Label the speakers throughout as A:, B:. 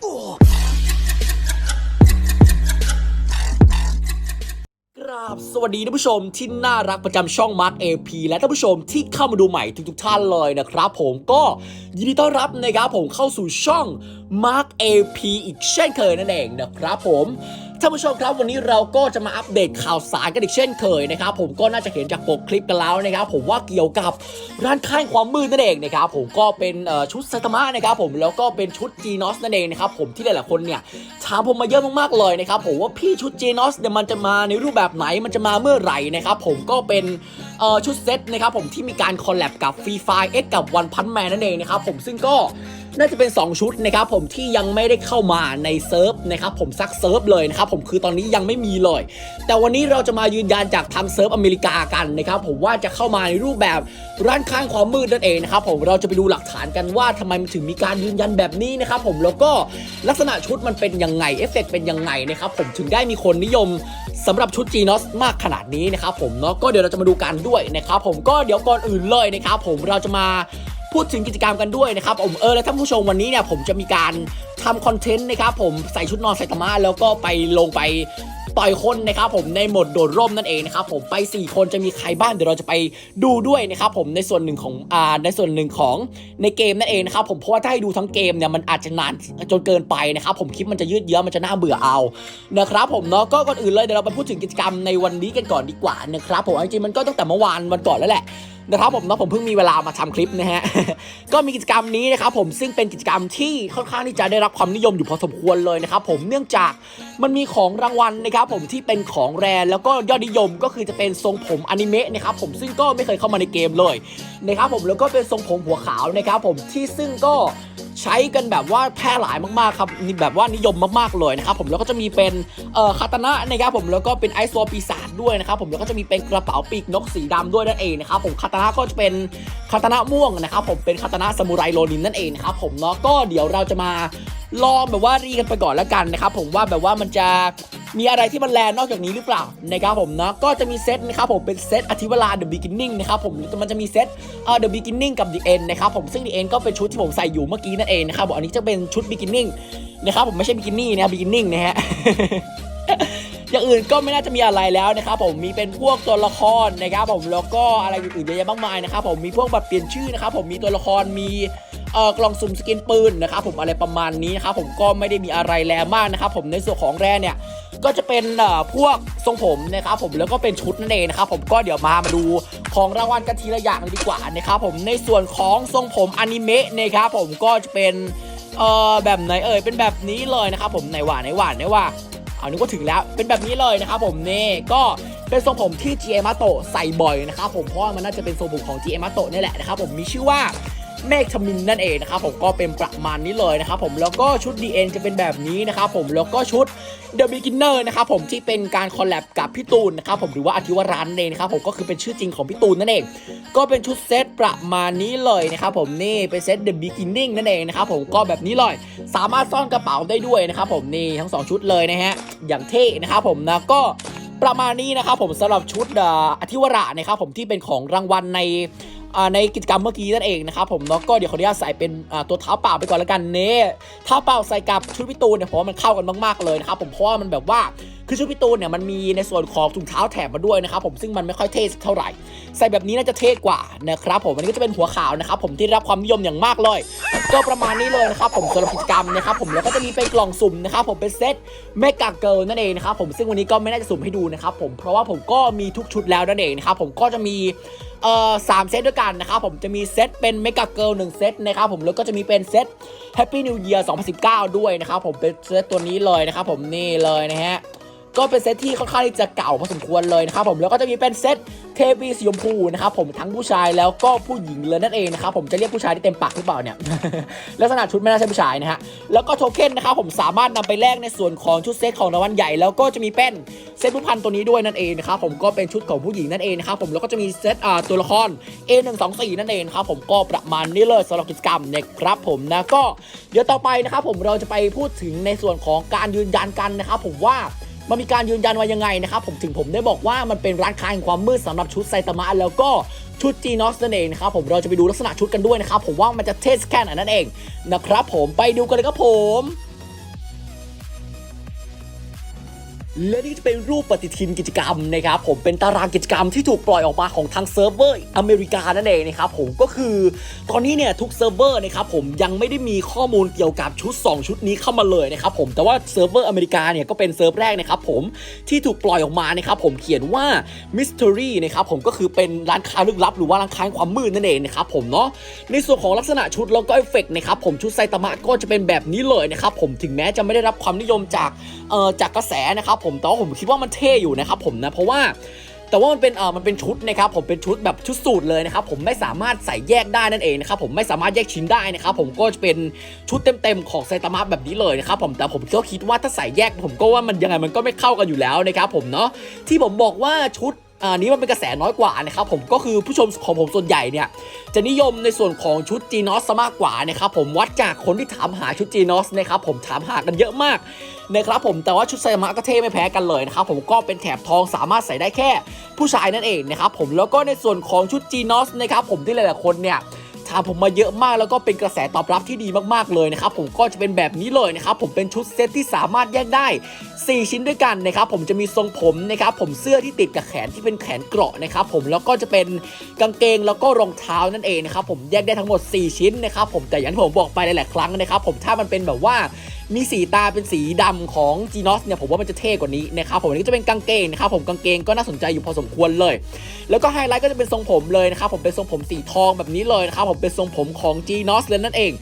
A: ครับสวัสดีท่านผู้ชมที่น่ารักประจำช่อง Mark AP และท่านผู้ชมที่เข้ามาดูใหม่ทุกๆท่านเลยนะครับ ผมก็ยินดีต้อนรับนะครับผมเข้าสู่ช่อง Mark AP อีกเช่นเคยนั่นเองนะครับผม ท่านผู้ชมครับวันนี้เราก็จะมาอัปเดตข่าวสารกันอีกเช่นเคยนะครับผมก็น่าจะเห็นจากปกคลิปกันแล้วนะครับผมว่าเกี่ยวกับร้านค้ายความมืดนั่นเองนะครับผมก็เป็นชุดไซตามะนะครับผมแล้วก็เป็นชุดจีนอสนั่นเองนะครับผมที่หลายๆคนเนี่ยถามผมมาเยอะมากๆเลยนะครับผมว่าพี่ชุดจีนอสเนี่ยมันจะมาในรูปแบบไหนมันจะมาเมื่อไหร่นะครับผมก็เป็นชุดเซตนะครับผมที่มีการคอลแลบกับฟรีไฟเอ็กกับวันพันแมนนั่นเองนะครับผมซึ่งก็ น่าจะเป็น 2 ชุดนะครับผมที่ยังไม่ได้เข้ามาในเซิร์ฟนะครับผมซักเซิร์ฟเลยนะครับผมคือตอนนี้ยังไม่มีเลย แต่วันนี้เราจะมายืนยันจากทางเซิร์ฟอเมริกากันนะครับผมว่าจะเข้ามาในรูปแบบร้านข้างความมืดนั่นเองนะครับผมเราจะไปดูหลักฐานกันว่าทำไมมันถึงมีการยืนยันแบบนี้นะครับผมแล้วก็ลักษณะชุดมันเป็นยังไงเอฟเฟกต์เป็นยังไงนะครับผมถึงได้มีคนนิยมสำหรับชุดจีนอสมากขนาดนี้นะครับผมเนาะก็เดี๋ยวเราจะมาดูกันด้วยนะครับผมก็เดี๋ยวก่อนอื่นเลยนะครับผมเราจะมา พูดถึงกิจกรรมกันด้วยนะครับผมเออและท่านผู้ชมวันนี้เนี่ยผมจะมีการทำคอนเทนต์นะครับผมใส่ชุดนอนไซตามะแล้วก็ไปลงไปต่อยคนนะครับผมในโหมดโดดร่มนั่นเองนะครับผมไป 4 คนจะมีใครบ้างเดี๋ยวเราจะไปดูด้วยนะครับผมในส่วนหนึ่งของอ่าในส่วนหนึ่งของในเกมนั่นเองนะครับผมเพราะว่าถ้าให้ดูทั้งเกมเนี่ยมันอาจจะนานจนเกินไปนะครับผมคลิปมันจะยืดเยื้อมันจะน่าเบื่อเอานะครับผมเนาะก็ก่อนอื่นเลยเดี๋ยวเราไปพูดถึงกิจกรรมในวันนี้กันก่อนดีกว่านะครับผมจริงๆมันก็ตั้งแต่เมื่อวานวันก่อนแล้วแหละ นะครับผมนะผมเพิ่งมีเวลามาทำคลิปนะฮะ ก็มีกิจกรรมนี้นะครับผมซึ่งเป็นกิจกรรมที่ค่อนข้างที่จะได้รับความนิยมอยู่พอสมควรเลยนะครับผมเนื่องจาก มันมีของรางวัลนะครับผมที่เป็นของแรร์แล้วก็ยอดนิยมก็คือจะเป็นทรงผมอนิเมะนะครับผมซึ่งก็ไม่เคยเข้ามาในเกมเลยนะครับผมแล้วก็เป็นทรงผมหัวขาวนะครับผมที่ซึ่งก็ใช้กันแบบว่าแพร่หลายมากๆครับแบบว่านิยมมากๆเลยนะครับผมแล้วก็จะมีเป็นเอ่อคาตานะนะครับผมแล้วก็เป็นไอซ์โซปีศาจด้วยนะครับผมแล้วก็จะมีเป็นกระเป๋าปีกนกสีดำด้วยนั่นเองนะครับผมคาตานะก็จะเป็นคาตานะม่วงนะครับผมเป็นคาตานะซามูไรโรนินนั่นเองนะครับผมเนาะก็เดี๋ยวเราจะมา ลองแบบว่ารีกันไปก่อนแล้วกันนะครับผมว่าแบบว่ามันจะมีอะไรที่มันแลนนอกจากนี้หรือเปล่านะครับผมเนาะก็จะมีเซตนะครับผมเป็นเซตอธิวรา The Beginning นะครับผมมันจะมีเซตเอ่อ The Beginning กับ The End นะครับผมซึ่ง The End ก็เป็นชุดที่ผมใส่อยู่เมื่อกี้นั่นเองนะครับผมอันนี้จะเป็นชุด Beginning นะครับผมไม่ใช่บิ๊กินี่นะ Beginning นะฮะอย่างอื่นก็ไม่น่าจะมีอะไรแล้วนะครับผมมีเป็นพวกตัวละครนะครับผมแล้วก็อะไรอื่นๆเยอะแยะมากมายนะครับผมมีพวกแบบเปลี่ยนชื่อนะครับผมมีตัวละครมี เอ่อกล่องสุ่มสกินปืนนะครับผมอะไรประมาณนี้นะครับผมก็ไม่ได้มีอะไรแรงมากนะครับผมในส่วนของแร่เนี่ยก็จะเป็นเอ่อพวกทรงผมนะครับผมแล้วก็เป็นชุดนั่นเองนะครับผมก็เดี๋ยวมามาดูของรางวัลกันทีละอย่างเลยดีกว่านะครับผมในส่วนของทรงผมอนิเมะนะครับผมก็จะเป็นเอ่อแบบไหนเอ่ยเป็นแบบนี้เลยนะครับผมไหนหว่าไหนหว่าไหนว่าเอานึกว่าถึงแล้วเป็นแบบนี้เลยนะครับผมนี่ก็เป็นทรงผมที่ g ีเอมาโตใส่บ่อยนะครับผมเพราะมันน่าจะเป็นทรงผมของ g ีเอมาโตนี่แหละนะครับผมมีชื่อว่า เมฆทมินนั่นเองนะครับผมก็เป็นประมาณนี้เลยนะครับผมแล้วก็ชุด DN จะเป็นแบบนี้นะครับผมแล้วก็ชุด The Beginner นะครับผมที่เป็นการคอลแลบกับพี่ตูนนะครับผมหรือว่าอธิวรันเองนะครับผมก็คือเป็นชื่อจริงของพี่ตูนนั่นเอง ก็เป็นชุดเซตประมาณนี้เลยนะครับผมนี่เป็นเซต The Beginning นั่นเองนะครับผมก็แบบนี้เลยสามารถซ่อนกระเป๋าได้ด้วยนะครับผมนี่ทั้ง 2 ชุดเลยนะฮะอย่างเท่นะครับผมนะก็ประมาณนี้นะครับผมสำหรับชุดอธิวระนะครับผมที่เป็นของรางวัลใน ในกิจกรรมเมื่อกี้นั่นเองนะครับผมเนาะก็เดี๋ยวขออนุญาตใส่เป็นตัวเท้าเปล่าไปก่อนแล้วกันเน่เท้าเปล่าใส่กับชุดพิตูนเนี่ยผมว่ามันเข้ากันมากๆเลยนะครับผมเพราะว่ามันแบบว่า คือชุดพี่ตูนเนี่ยมันมีในส่วนของถุงเท้าแถมมาด้วยนะครับผมซึ่งมันไม่ค่อยเท่สักเท่าไหร่ ใส่แบบนี้น่าจะเท่กว่านะครับผมอันนี้ก็จะเป็นหัวขาวนะครับผมที่ได้รับความนิยมอย่างมากเลย ก็ประมาณนี้เลยนะครับผมสำหรับกิจกรรมนะครับผมแล้วก็จะมีเป็นกล่องสุ่มนะครับผมเป็นเซตเมกาเกิลนั่นเองนะครับผมซึ่งวันนี้ก็ไม่น่าจะสุ่มให้ดูนะครับผมเพราะว่าผมก็มีทุกชุดแล้วนั่นเองนะครับผมก็จะมีเอ่อสามเซตด้วยกันนะครับผมจะมีเซตเป็นเมกาเกิลหนึ่งเซตนะครับผมแล้วก็จะมีเป็นเซต Happy New Year 2019 ด้วยนะครับผมเป็นเซตตัวนี้เลยนะครับผมนี่เลยนะฮะ ก็เป็นเซตที่ค่อนข้างที่จะเก่าพอสมควรเลยนะครับผมแล้วก็จะมีเป็นเซตเทปีสีชมพูนะครับผมทั้งผู้ชายแล้วก็ผู้หญิงเลยนั่นเองนะครับผมจะเรียกผู้ชายที่เต็มปากหรือเปล่าเนี่ยลักษณะชุดไม่น่าใช่ผู้ชายนะฮะแล้วก็โทเค็นนะครับผมสามารถนำไปแลกในส่วนของชุดเซตของรางวัลใหญ่แล้วก็จะมีเป็นเซตผู้พันตัวนี้ด้วยนั่นเองนะครับผมก็เป็นชุดของผู้หญิงนั่นเองนะครับผมแล้วก็จะมีเซตอ่าตัวละคร A124 นั่นเองครับผมก็ประมาณนี้เลยสำหรับกิจกรรมนะครับผมนะก็เดี๋ยวต่อไปนะครับผมเราจะไปพูดถึงในส่วนของการยืนยันกันนะครับผมว่า มันมีการยืนยันว่ายังไงนะครับผมถึงผมได้บอกว่ามันเป็นร้านค้าแห่งความมืดสำหรับชุดไซตามะแล้วก็ชุดจีนอสนั่นเองนะครับผมเราจะไปดูลักษณะชุดกันด้วยนะครับผมว่ามันจะเทสแค่ไหนนั่นเองนะครับผมไปดูกันเลยครับผม และนี่จะเป็นรูปปฏิทินกิจกรรมนะครับผมเป็นตารางกิจกรรมที่ถูกปล่อยออกมาของทางเซิร์ฟเวอร์อเมริกานั่นเองนะครับผมก็คือตอนนี้เนี่ยทุกเซิร์ฟเวอร์นะครับผมยังไม่ได้มีข้อมูลเกี่ยวกับชุด 2 ชุดนี้เข้ามาเลยนะครับผมแต่ว่าเซิร์ฟเวอร์อเมริกาเนี่ยก็เป็นเซิร์ฟแรกนะครับผมที่ถูกปล่อยออกมานะครับผมเขียนว่า Mystery นะครับผมก็คือเป็นร้านค้าลึกลับ หรือว่าร้านค้างความมืดนั่นเองนะครับผมเนาะในส่วนของลักษณะชุดแล้วก็เอฟเฟกต์นะครับผมชุดไซตามะก็จะเป็นแบบนี้เลยนะครับผมถึงแม้จะไม่ได้รับความนิยมจาก เอ่อจากกระแสนะครับผมแต่ว่าผมคิดว่ามันเท่อยู่นะครับผมนะเพราะว่าแต่ว่ามันเป็นเออมันเป็นชุดนะครับผมเป็นชุดแบบชุดสูตรเลยนะครับผมไม่สามารถใส่แยกได้นั่นเองนะครับผมไม่สามารถแยกชิ้นได้นะครับผมก็จะเป็นชุดเต็มๆของไซตามะแบบนี้เลยนะครับผมแต่ผมก็คิดว่าถ้าใส่แยกผมก็ว่ามันยังไงมันก็ไม่เข้ากันอยู่แล้วนะครับผมเนาะที่ผมบอกว่าชุด อันนี้มันเป็นกระแสน้อยกว่านะครับผมก็คือผู้ชมของผมส่วนใหญ่เนี่ยจะนิยมในส่วนของชุดจีนอสมากกว่านะครับผมวัดจากคนที่ถามหาชุดจีนอสนะครับผมถามหากันเยอะมากนะครับผมแต่ว่าชุดไซมะก็เท่ไม่แพ้กันเลยนะครับผมก็เป็นแถบทองสามารถใส่ได้แค่ผู้ชายนั่นเองนะครับผมแล้วก็ในส่วนของชุดจีนอสนะครับผมที่หลายๆคนเนี่ย ถามผมมาเยอะมากแล้วก็เป็นกระแสตอบรับที่ดีมากๆเลยนะครับผมก็จะเป็นแบบนี้เลยนะครับผมเป็นชุดเซตที่สามารถแยกได้ 4 ชิ้นด้วยกันนะครับผมจะมีทรงผมนะครับผมเสื้อที่ติดกับแขนที่เป็นแขนเกราะนะครับผมแล้วก็จะเป็นกางเกงแล้วก็รองเท้านั่นเองนะครับผมแยกได้ทั้งหมด 4 ชิ้นนะครับผมแต่อย่างที่ผมบอกไปหลายๆครั้งนะครับผมถ้ามันเป็นแบบว่า มีสีตาเป็นสีดำของจีนอสเนี่ยผมว่ามันจะเท่กว่านี้นะครับผมอันนี้ก็จะเป็นกางเกงนะครับผมกางเกงก็น่าสนใจอยู่พอสมควรเลย แล้วก็ไฮไลท์ก็จะเป็นทรงผมเลยนะครับผมเป็นทรงผมสีทองแบบนี้เลยนะครับผมเป็นทรงผมของจีนอสเลยนั่นเอง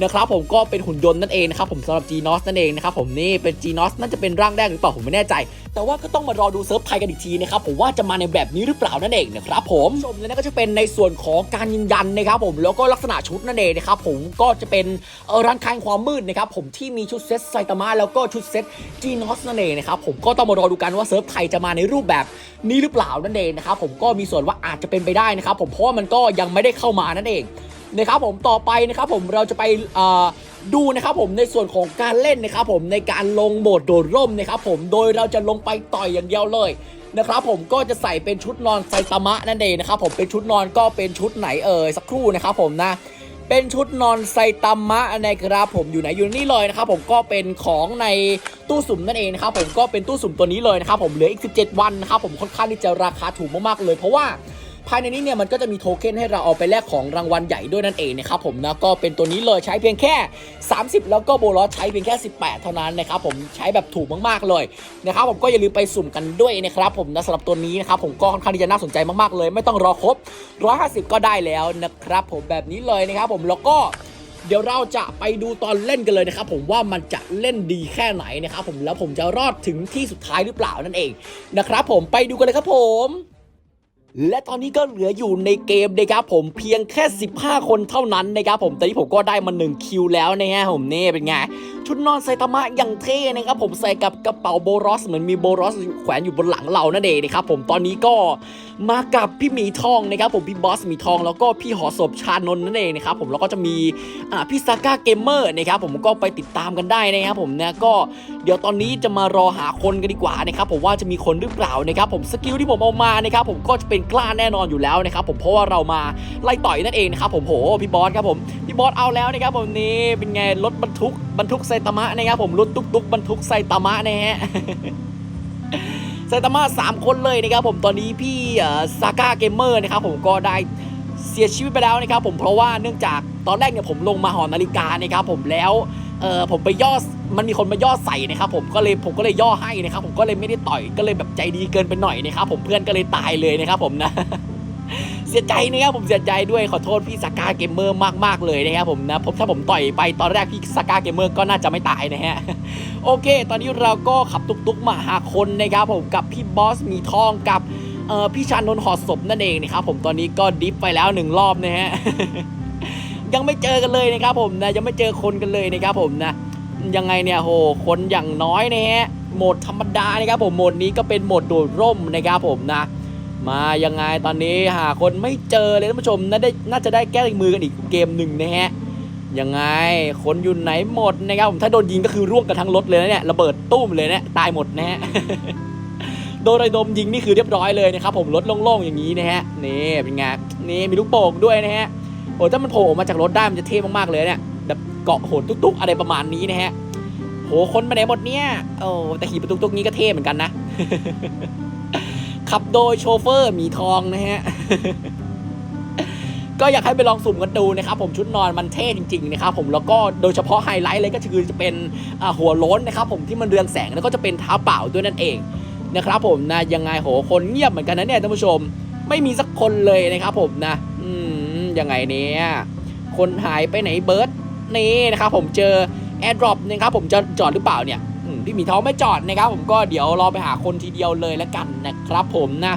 A: นะครับผมก็เป็นหุ่นยนต์นั่นเองนะครับผมสำหรับ g n o s นั่นเองนะครับผมนี่เป็น g n o s น่าจะเป็นร่างแรกหรือเปล่าผมไม่แน่ใจ แต่ว่าก็ต้องมารอดูเซิร์ฟไทยกันอีกทีนะครับผมว่าจะมาในแบบนี้หรือเปล่านั่นเองนะครับผมชมแล้วนั่นก็จะเป็นในส่วนของการยืนยันนะครับผมแล้วก็ลักษณะชุดนั่นเองนะครับผมก็จะเป็นร้านค้าความมืดนะครับผมที่มีชุดเซตไซตามะแล้วก็ชุดเซต g n o s นั่นเองนะครับผมก็ต้องมารอดูกันว่าเซิร์ฟไทยจะมาในรูปแบบนี้หรือเปล่านั่นเองนะครับผมก็มีส่วนว่าอาจจะเป็นไปได้นะครับผมเพราะว่ามันก็ยังไม่ได้เข้ามานั่นเอง นะครับผมต่อไปนะครับผมเราจะไปดูนะครับผมในส่วนของการเล่นนะครับผมในการลงโหมดโดดร่มนะครับผมโดยเราจะลงไปต่อยอย่างเดียวเลยนะครับผมก็จะใส่เป็นชุดนอนไซตามะนั่นเองนะครับผมเป็นชุดนอนก็เป็นชุดไหนเอ่ยสักครู่นะครับผมนะเป็นชุดนอนไซตามะนะครับผมอยู่ไหนอยู่นี่เลยนะครับผมก็เป็นของในตู้สุ่มนั่นเองนะครับผมก็เป็นตู้สุ่มตัวนี้เลยนะครับผมเหลืออีก 17 วันนะครับผมค่อนข้างที่จะราคาถูกมากๆเลย เพราะว่า ภายในนี้เนี่ยมันก็จะมีโทเค็นให้เราเอาไปแลกของรางวัลใหญ่ด้วยนั่นเองนะครับผมนะก็เป็นตัวนี้เลยใช้เพียงแค่ 30 แล้วก็โบลอสใช้เพียงแค่ 18 เท่านั้นนะครับผมใช้แบบถูกมากๆเลยนะครับผมก็อย่าลืมไปสุ่มกันด้วยนะครับผมนะสำหรับตัวนี้นะครับผมก็ค่อนข้างที่จะน่าสนใจมากๆเลย ไม่ต้องรอครบ 150 ก็ได้แล้วนะครับผมแบบนี้เลยนะครับผมแล้วก็เดี๋ยวเราจะไปดูตอนเล่นกันเลยนะครับผมว่ามันจะเล่นดีแค่ไหนนะครับผมแล้วผมจะรอดถึงที่สุดท้ายหรือเปล่านั่นเองนะครับผมไปดูกันเลยครับผม และตอนนี้ก็เหลืออยู่ในเกมนะครับผมเพียงแค่ 15 คนเท่านั้นนะครับผมแต่ที่ผมก็ได้มา1คิวแล้วนะฮะผมเนี่เป็นไงชุดนอนไซตามะอย่างเท่นะครับผมใส่กับกระเป๋าโบรอสเหมือนมีโบรอสแขวนอยู่บนหลังเรานั่นเองนะครับผมตอนนี้ก็มากับพี่หมีทองนะครับผมพี่บอสหมีทองแล้วก็พี่หอศพชานนนั่นเองนะครับผมแล้วก็จะมีอ่าพี่ซาก้าเกมเมอร์นะครับผมก็ไปติดตามกันได้นะครับผมนะก็เดี๋ยวตอนนี้จะมารอหาคนกันดีกว่านะครับผมว่าจะมีคนหรือเปล่านะครับผมสกิลที่ผมเอามานะครับผมก็จะเป็นกล้าแน่นอนอยู่แล้วนะครับผมเพราะว่าเรามาไล่ต่อยนั่นเองนะครับผมโหพี่บอสครับผมพี่บอสเอาแล้วนะครับผมนี่เป็นไงรถบรรทุกบรรทุกไซตามะนะครับผมรถตุ๊กๆบรรทุกไซตามะนะฮะไซตามะสามคนเลยนะครับผมตอนนี้พี่ซาก้าเกมเมอร์นะครับผมก็ได้เสียชีวิตไปแล้วนะครับผมเพราะว่าเนื่องจากตอนแรกเนี่ยผมลงมาหอนาฬิกานะครับผมแล้ว เออผมไปย่อมันมีคนมาย่อใส่นะครับผมก็เลยผมก็เลยย่อให้นะครับผมก็เลยไม่ได้ต่อยก็เลยแบบใจดีเกินไปหน่อยนะครับผมเพื่อนก็เลยตายเลยนะครับผมนะเสียใจนะครับผมเสียใจด้วยขอโทษพี่ซากาเกมเมอร์มากๆเลยนะครับผมนะผมถ้าผมต่อยไปตอนแรกพี่ซากาเกมเมอร์ก็น่าจะไม่ตายนะฮะโอเค ตอนนี้เราก็ขับตุกๆมาหาคนนะครับผมกับพี่บอสมีทองกับเออพี่ชานนท์หอดศพนั่นเองนะครับผมตอนนี้ก็ดิฟไปแล้วหนึ่งรอบนะฮะ ยังไม่เจอกันเลยนะครับผมนะยังไม่เจอคนกันเลยนะครับผมนะยังไงเนี่ยโหคนอย่างน้อยนะฮะโหมดธรรมดานะครับผมโหมดนี้ก็เป็นโหมดโดดร่มนะครับผมนะมายังไงตอนนี้หาคนไม่เจอเลยท่านผู้ชมน่าได้น่าจะได้แก้มือกันอีกเกมหนึ่งนะฮะยังไงคนอยู่ไหนหมดนะครับผมถ้าโดนยิงก็คือร่วงกันทั้งรถเลยนะเนี่ยระเบิดตุ้มเลยเนี่ยตายหมดนะฮะโดนระดมยิงนี่คือเรียบร้อยเลยนะครับผมรถโล่งๆอย่างนี้นะฮะนี่เป็นไงนี่มีลูกโป่งด้วยนะฮะ อ้ถ้ามันโผล่ออกมาจากรถได้มันจะเท่มากๆเลยเนี่ยแบบเกาะโหนตุ๊กๆ อะไรประมาณนี้นะฮะโหคนไปไหนหมดเนี่ยโอ้แต่ขี่ประตุกตุกนี้ก็เท่เหมือนกันนะ ขับโดยโชเฟอร์หมีทองนะฮะก็อยากให้ไปลองสุ่มกันดูนะครับผมชุดนอนมันเท่จริงๆนะครับผมแล้วก็โดยเฉพาะไฮไลท์เลยก็คือจะเป็นหัวโล้นนะครับผมที่มันเรืองแสงแล้วก็จะเป็นเท้าเปล่าด้วยนั่นเองนะครับผมนะยังไงโหคนเงียบเหมือนกันนะเนี่ยท่านผู้ชม ไม่มีสักคนเลยนะครับผมนะ ยังไงเนี่ยคนหายไปไหนเบิร์ดนี่นะครับผมเจอแอร์ดรอปนะครับผมจะจอดหรือเปล่าเนี่ยพี่หมีท้องไม่จอดนะครับผมก็เดี๋ยวรอไปหาคนทีเดียวเลยแล้วกันนะครับผมนะ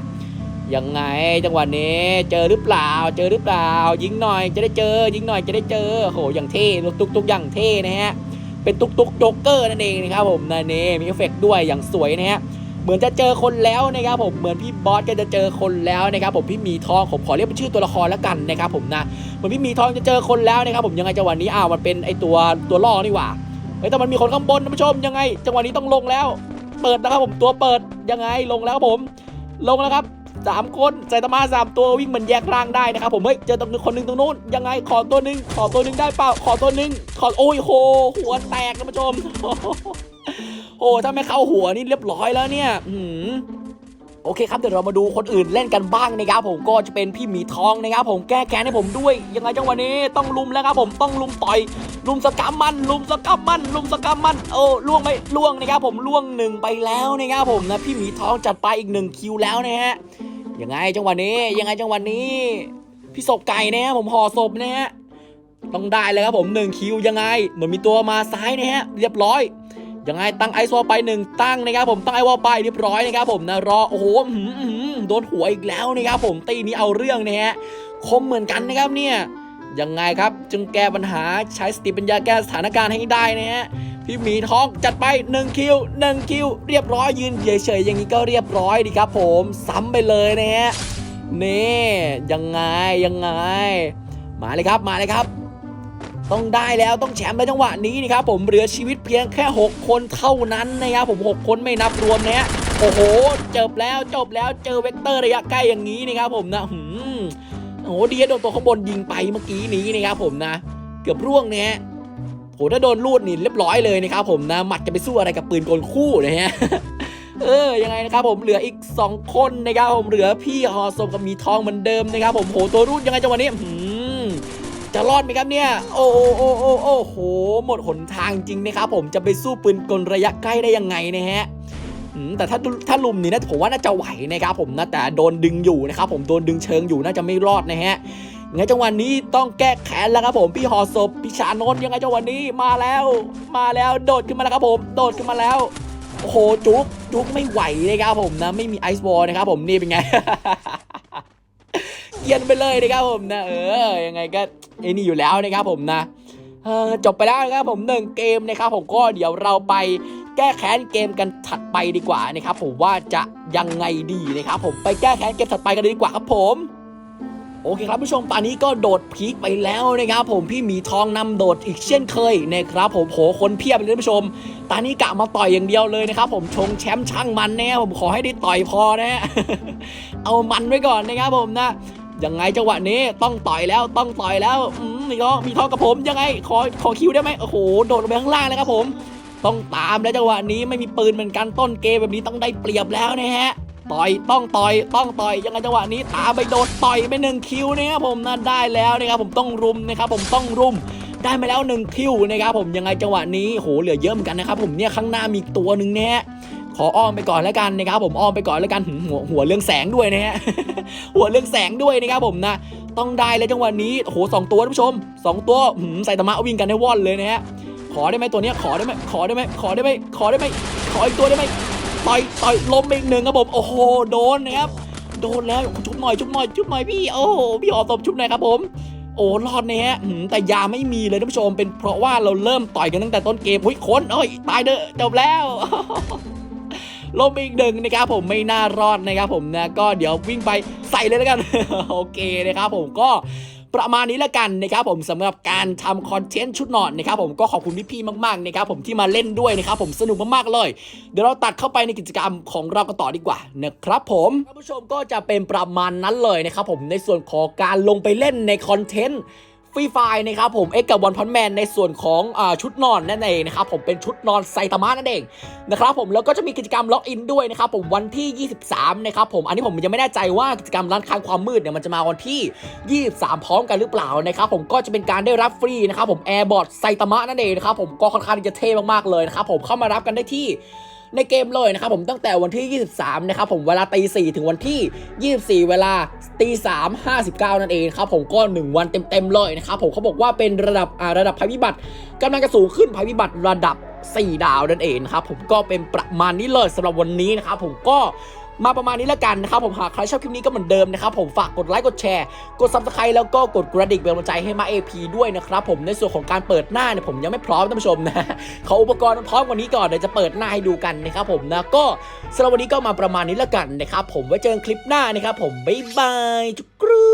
A: ยังไงจังหวะนี้เจอหรือเปล่า เจอหรือเปล่า ยิงหน่อยจะได้เจอ ยิงหน่อยจะได้เจอโหอย่างเท่รถตุกตุกอย่างเท่นะฮะเป็นตุกตุกโจ๊กเกอร์นั่นเองนะครับผมนะเนี่มีเอฟเฟกด้วยอย่างสวยนะฮะ เหมือนจะเจอคนแล้วนะครับผมเหมือนพี่บอสก็จะเจอคนแล้วนะครับผมพี่มีทองผมขอเรียกเป็นชื่อตัวละครแล้วกันนะครับผมนะเหมือนพี่มีทองจะเจอคนแล้วนะครับผมยังไงจังหวะนี้อ้าวมันเป็นไอตัวตัวล่อนี่หว่าเฮ้ยแต่มันมีคนข้างบนท่านผู้ชมยังไง จังหวะนี้ต้องลงแล้ว เปิดนะครับผมตัวเปิดยังไงลงแล้วผม ลงแล้วครับสามคนใส่ตามาสามตัววิ่งเหมือนแยกร่างได้นะครับผมเฮ้ยเจอตรงนึงคนหนึ่งตรงนู้นยังไงขอตัวหนึ่งขอตัวหนึ่งได้เปล่าขอตัวหนึ่งขอโอ้ยโหหัวแตกท่านผู้ชม โอ้ถ้าไม่เข้าหัวนี่เรียบร้อยแล้วเนี่ยอืมโอเคครับเดี๋ยวเรามาดูคนอื่นเล่นกันบ้างนะครับผมก็จะเป็นพี่หมีทองนะครับผมแก้แค้นให้ผมด้วย ยังไงจังหวะนี้ต้องลุมแล้วครับผมต้องลุมต่อย ลุมสกัมมันลุมสกัมมันลุมสกัมมันโอ้ล่วงไปล่วงนะครับผมล่วงหนึ่งไปแล้วนะครับผมนะพี่หมีทองจัดไปอีกหนึ่งคิวแล้วนะฮะยังไงจังหวะนี้ยังไงจังหวะนี้ พี่ศพไก่นะฮะผมห่อศพนะฮะต้องได้เลยครับผมหนึ่งคิวยังไง เหมือนมีตัวมาซ้ายนะฮะเรียบร้อย ยังไงตั้งไอซ์วอลไปหนึ่งตั้งนะครับผมตั้งไอวอลไปเรียบร้อยนะครับผมนะรอโอ้โหหืออื้อหือโดนหัวอีกแล้วนะครับผมตีนี้เอาเรื่องนะฮะคมเหมือนกันนะครับเนี่ยยังไงครับจึงแก้ปัญหาใช้สติปัญญาแก้สถานการณ์ให้ได้นะฮะพี่หมีทองจัดไป1คิว1คิวเรียบร้อยยืนเฉยๆอย่างนี้ก็เรียบร้อยดีครับผมซ้ำไปเลยนะฮะนี่ยังไงยังไง มาเลยครับมาเลยครับ ต้องได้แล้วต้องแชมป์ในจังหวะนี้นี่ครับผมเหลือชีวิตเพียงแค่ 6 คนเท่านั้นนะครับผม 6 คนไม่นับรวมนะฮะโอ้โหจบแล้วจบแล้วเจอเวกเตอร์ระยะใกล้อย่างนี้นะครับผมนะหืมโอ้โหดีนะโดนตัวข้างบนยิงไปเมื่อกี้นี้นะครับผมนะ เกือบร่วงนะฮะโหถ้าโดนลูดนี่เรียบร้อยเลยนะครับผมนะหมัดจะไปสู้อะไรกับปืนกลคู่นะฮะเออยังไงนะครับผมเหลืออีก 2 คนนะครับผมเหลือพี่ฮอสมกับมีทองเหมือนเดิมนะครับผมโหตัวรูดยังไงจังหวะนี้หืม จะรอดไหมครับเนี่ย โอ้โอ้โอ้โอ้โอ้โห หมดหนทางจริงนะครับผมจะไปสู้ปืนกลระยะใกล้ได้ยังไงนะฮะแต่ถ้าถ้าลุมนี่นะผมว่าน่าจะไหวนะครับผมนะแต่โดนดึงอยู่นะครับผมโดนดึงเชิงอยู่น่าจะไม่รอดนะฮะงั้นจังหวะนี้ต้องแก้แค้นแล้วครับผมพี่หอศพพี่ชานนท์ยังไงจังหวะนี้มาแล้ว มาแล้วโดดขึ้นมาแล้วครับผมโดดขึ้นมาแล้วโอ้โหจุกจุกไม่ไหวนะครับผมนะไม่มีไอซ์บอลนะครับผมนี่เป็นไงเกียนไปเลยนะครับผมนะเออยังไงก็ ไอ้นี่อยู่แล้วนะครับผมนะจบไปแล้วนะครับผมหนึ่งเกมนะครับผมก็เดี๋ยวเราไปแก้แค้นเกมกันถัดไปดีกว่านะครับผมว่าจะยังไงดีนะครับผมไปแก้แค้นเกมถัดไปกันเลยดีกว่าครับผมโอเคครับผู้ชมตอนนี้ก็โดดพีคไปแล้วนะครับผมพี่หมีทองนำโดดอีกเช่นเคยนะครับผมโหคนเพียบเลยท่านผู้ชม ตอนนี้กะมาต่อยอย่างเดียวเลยนะครับผมชงแชมป์ช่างมันแน่ผมขอให้ได้ต่อยพอนะฮะเอามันไว้ก่อนนะครับผมนะ ยังไงจังหวะนี้ต้องต่อยแล้วต้องต่อยแล้วอืมมีท้องมีท้องกับผมยังไงขอขอคิวได้ไหมโอ้โหโดดลงไปข้างล่างเลยครับผม ต้องตามแล้วจังหวะนี้ไม่มีปืนเหมือนกันต้นเกมแบบนี้ต้องได้เปรียบแล้วนะฮะต่อยต้องต่อยต้องต่อยยังไงจังหวะนี้ตามไปโดนต่อยไปหนึ่งคิวนะครับผมนะได้แล้วนะครับผมต้องรุมนะครับผมต้องรุมได้มาแล้วหนึ่งคิวนะครับผมยังไงจังหวะนี้โหเหลือเยอะเหมือนกันนะครับผมเนี่ยข้างหน้ามีตัวหนึ่งนะฮะ ขออ้อมไปก่อนแล้วกันนะครับผมอ้อมไปก่อนแล้วกันหัวหัวเรื่องแสงด้วยนะฮะหัวเรื่องแสงด้วยนะครับผมนะ ต้องได้แล้วจังหวะนี้โอ้โหสองตัวท่านผู้ชมสองตัวหืมใส่ตะมะวิ่งกันให้ว่อนเลยนะฮะขอได้ไหมตัวเนี้ยขอได้ไหมขอได้ไหมขอได้ไหมขอได้ไหมขออีกตัวได้ไหมต่อยต่อยล้มไปอีกหนึ่งครับผมโอ้โหโดนนะครับโดนแล้วชุบหน่อยชุบหน่อยชุบหน่อยพี่โอ้โหพี่ออตบชุบหน่อยครับผมโอ้รอดนะฮะแต่ยาไม่มีเลยท่านผู้ชมเป็นเพราะว่าเราเริ่มต่อยกันตั้งแต่ต้นเกมหุ้ยคนเอ้ยตายเด้อจบแล้ว ล้มอีกหนึ่งนะครับผมไม่น่ารอดนะครับผมนะก็เดี๋ยววิ่งไปใส่เลยแล้วกัน โอเคนะครับผมก็ประมาณนี้แล้วกันนะครับผมสำหรับการทำคอนเทนต์ชุดนอนนะครับผมก็ขอบคุณพี่ๆมากๆนะครับผมที่มาเล่นด้วยนะครับผมสนุกมากๆเลย เดี๋ยวเราตัดเข้าไปในกิจกรรมของเรากันต่อดีกว่านะครับผมท่านผู้ชมก็จะเป็นประมาณนั้นเลยนะครับผมในส่วนของการลงไปเล่นในคอนเทนต์ ฟรีไฟนะครับผมเอ็กกับวันพันแมนในส่วนของอชุดนอนนั่นเองนะครับผมเป็นชุดนอนไซตามะนั่นเองนะครับผมแล้วก็จะมีกิจกรรมล็อกอินด้วยนะครับผมวันที่ 23 นะครับผมอันนี้ผมยังไม่แน่ใจว่ากิจกรรมร้านค้างความมืดเนี่ยมันจะมาวันที่ 23 พร้อมกันหรือเปล่านะครับผมก็จะเป็นการได้รับฟรีนะครับผมแอร์บอทไซตามะนั่นเองนะครับผมก็ค่อนข้างจะเท่มากๆเลยนะครับผมเข้ามารับกันได้ที่ ในเกมเลยนะครับผมตั้งแต่วันที่ 23 นะครับผมเวลาตี4ถึงวันที่ 24 เวลาตีสามห้นั่นเองครับผมก็ 1 วันเต็มๆเลยนะครับผมเขาบอกว่าเป็นระดับอ่าระดับภัยพิบัติกำลังจะสูงขึ้นภัยพิบัติระดับ 4 ดาวนั่นเองครับผมก็เป็นประมาณนี้เลยสำหรับวันนี้นะครับผมก็ มาประมาณนี้แล้วกันนะครับผมหากใครชอบคลิปนี้ก็เหมือนเดิมนะครับผมฝากกดไลค์กดแชร์ กด subscribe แล้วก็กดกระดิ่งเป็นกำลังใจให้มา AP ด้วยนะครับผมในส่วนของการเปิดหน้าเนี่ยผมยังไม่พร้อมท่านผู้ชมนะขออุปกรณ์พร้อมกว่านี้ก่อนเดี๋ยวจะเปิดหน้าให้ดูกันนะครับผมนะก็สำหรับวันนี้ก็มาประมาณนี้แล้วกันนะครับผมไว้เจอกันคลิปหน้านะครับผมบ๊ายบายจุกรู